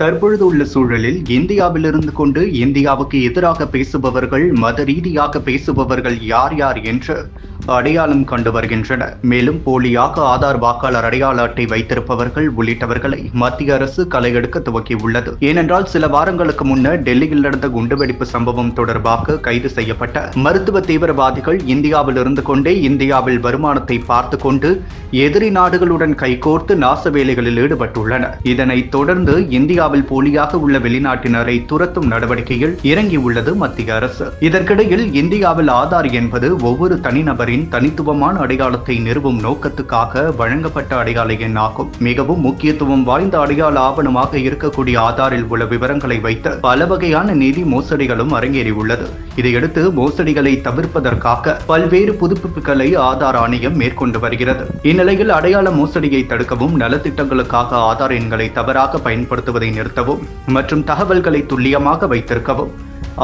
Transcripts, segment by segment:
தற்பொழுது உள்ள சூழலில் இந்தியாவில் இருந்து கொண்டு இந்தியாவுக்கு எதிராக பேசுபவர்கள் மத ரீதியாக பேசுபவர்கள் யார் யார் என்று அடையாளம் கண்டு வருகின்றனர். மேலும் போலியாக ஆதார் வாக்காளர் அடையாள அட்டை வைத்திருப்பவர்கள் உள்ளிட்டவர்களை மத்திய அரசு களையெடுக்க துவக்கியுள்ளது. ஏனென்றால் சில வாரங்களுக்கு முன்னர் டெல்லியில் நடந்த குண்டுவெடிப்பு சம்பவம் தொடர்பாக கைது செய்யப்பட்ட மருத்துவ தீவிரவாதிகள் இந்தியாவில் இருந்து கொண்டே இந்தியாவில் வருமானத்தை பார்த்து கொண்டு எதிரி நாடுகளுடன் கைகோர்த்து நாச வேலைகளில் ஈடுபட்டுள்ளனர். இதனைத் தொடர்ந்து இந்தியா இந்தியாவில் போலியாக உள்ள வெளிநாட்டினரை துரத்தும் நடவடிக்கையில் இறங்கியுள்ளது மத்திய அரசு. இதற்கிடையில் இந்தியாவில் ஆதார் என்பது ஒவ்வொரு தனிநபரின் தனித்துவமான அடையாளத்தை நிறுவும் நோக்கத்துக்காக வழங்கப்பட்ட அடையாள எண் ஆகும். மிகவும் முக்கியத்துவம் வாய்ந்த அடையாள ஆவணமாக இருக்கக்கூடிய ஆதாரில் உள்ள விவரங்களை வைத்து பல வகையான நிதி மோசடிகளும் அரங்கேறியுள்ளது. இதையடுத்து மோசடிகளை தவிர்ப்பதற்காக பல்வேறு புதுப்பிப்புகளை ஆதார் ஆணையம் மேற்கொண்டு வருகிறது. இந்நிலையில் அடையாள மோசடியை தடுக்கவும் நலத்திட்டங்களுக்காக ஆதார் எண்களை தவறாக பயன்படுத்துவதை நிறுத்தவும் மற்றும் தகவல்களை துல்லியமாக வைத்திருக்கவும்.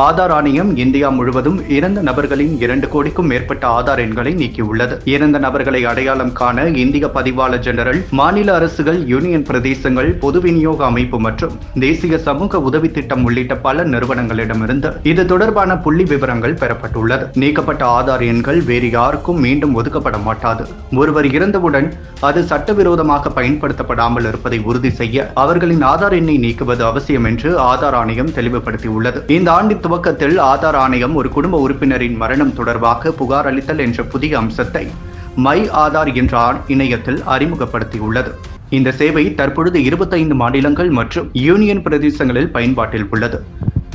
ஆதார் ஆணையம் இந்தியா முழுவதும் இறந்த நபர்களின் இரண்டு கோடிக்கும் மேற்பட்ட ஆதார் எண்களை நீக்கியுள்ளது. இறந்த நபர்களை அடையாளம் காண இந்திய பதிவாளர் ஜெனரல் மாநில அரசுகள் யூனியன் பிரதேசங்கள் பொது விநியோக அமைப்பு மற்றும் தேசிய சமூக உதவி திட்டம் உள்ளிட்ட பல நிறுவனங்களிடமிருந்து இது தொடர்பான புள்ளி விவரங்கள் பெறப்பட்டுள்ளது. நீக்கப்பட்ட ஆதார் எண்கள் வேறு யாருக்கும் மீண்டும் ஒதுக்கப்பட மாட்டாது. ஒருவர் இறந்தவுடன் அது சட்டவிரோதமாக பயன்படுத்தப்படாமல் இருப்பதை உறுதி செய்ய அவர்களின் ஆதார் எண்ணை நீக்குவது அவசியம் என்று ஆதார் ஆணையம் தெளிவுபடுத்தியுள்ளது. இந்த ஆண்டு துவக்கத்தில் ஆதார் ஆணையம் ஒரு குடும்ப உறுப்பினரின் மரணம் தொடர்பாக புகார் அளித்தல் என்ற புதிய அம்சத்தை மை ஆதார் என்ற இணையத்தில் அறிமுகப்படுத்தியுள்ளது. இந்த சேவை தற்பொழுது 25 மாநிலங்கள் மற்றும் யூனியன் பிரதேசங்களில் பயன்பாட்டில் உள்ளது.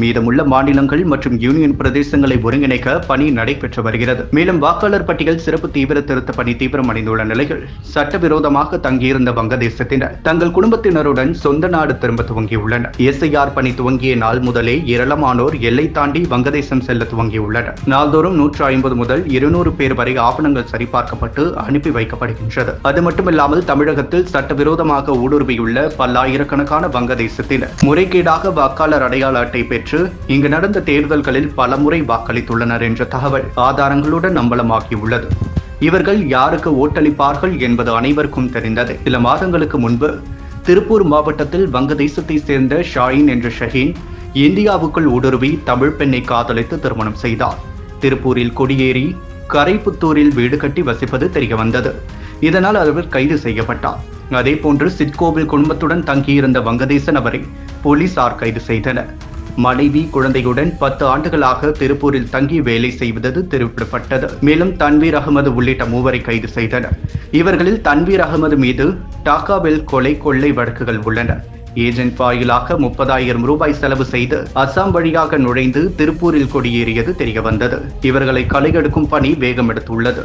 மீதமுள்ள மாநிலங்கள் மற்றும் யூனியன் பிரதேசங்களை ஒருங்கிணைக்க பணி நடைபெற்று வருகிறது. மேலும் வாக்காளர் பட்டியல் சிறப்பு தீவிர திருத்த பணி தீவிரமடைந்துள்ள நிலையில் சட்டவிரோதமாக தங்கியிருந்த வங்கதேசத்தினர் தங்கள் குடும்பத்தினருடன் சொந்த நாடு திரும்ப துவங்கியுள்ளனர். எஸ்ஐஆர் பணி துவங்கிய நாள் முதலே ஏராளமானோர் எல்லை தாண்டி வங்கதேசம் செல்ல துவங்கியுள்ளனர். நாள்தோறும் நூற்று ஐம்பது முதல் இருநூறு பேர் வரை ஆவணங்கள் சரிபார்க்கப்பட்டு அனுப்பி வைக்கப்படுகின்றது. அது மட்டுமில்லாமல் தமிழகத்தில் சட்டவிரோதமாக ஊடுருவியுள்ள பல்லாயிரக்கணக்கான வங்கதேசத்தினர் முறைகேடாக வாக்காளர் அடையாள அட்டை பெற்று பெற்று இங்கு நடந்த தேர்தல்களில் பலமுறை வாக்களித்துள்ளனர் என்ற தகவல் ஆதாரங்களுடன் நம்பலமாகியுள்ளது இவர்கள் யாருக்கு ஓட்டளிப்பார்கள் என்பது அனைவருக்கும் தெரிந்தது. சில மாதங்களுக்கு முன்பு திருப்பூர் மாவட்டத்தில் வங்கதேசத்தை சேர்ந்த ஷாயின் என்ற ஷஹீன் இந்தியாவுக்குள் ஊடுருவி தமிழ் பெண்ணை காதலித்து திருமணம் செய்தார். திருப்பூரில் கொடியேறி கரைப்புத்தூரில் வீடு கட்டி வசிப்பது தெரிய வந்தது இதனால் அவர் கைது செய்யப்பட்டார். அதேபோன்று சிட்கோவில் குடும்பத்துடன் தங்கியிருந்த வங்கதேச நபரை போலீசார் கைது செய்தனர். மனைவி குழந்தையுடன் பத்து ஆண்டுகளாக திருப்பூரில் தங்கி வேலை செய்வது தெரிவிக்கப்பட்டது மேலும் தன்வீர் அகமது உள்ளிட்ட மூவரை கைது செய்தனர். இவர்களில் தன்வீர் அகமது மீது டாக்காவில் கொலை கொள்ளை வழக்குகள் உள்ளன. ஏஜென்ட் வாயிலாக முப்பதாயிரம் ரூபாய் செலவு செய்து அசாம் வழியாக நுழைந்து திருப்பூரில் கொடியேறியது தெரியவந்தது. இவர்களை களையெடுக்கும் பணி வேகம் எடுத்துள்ளது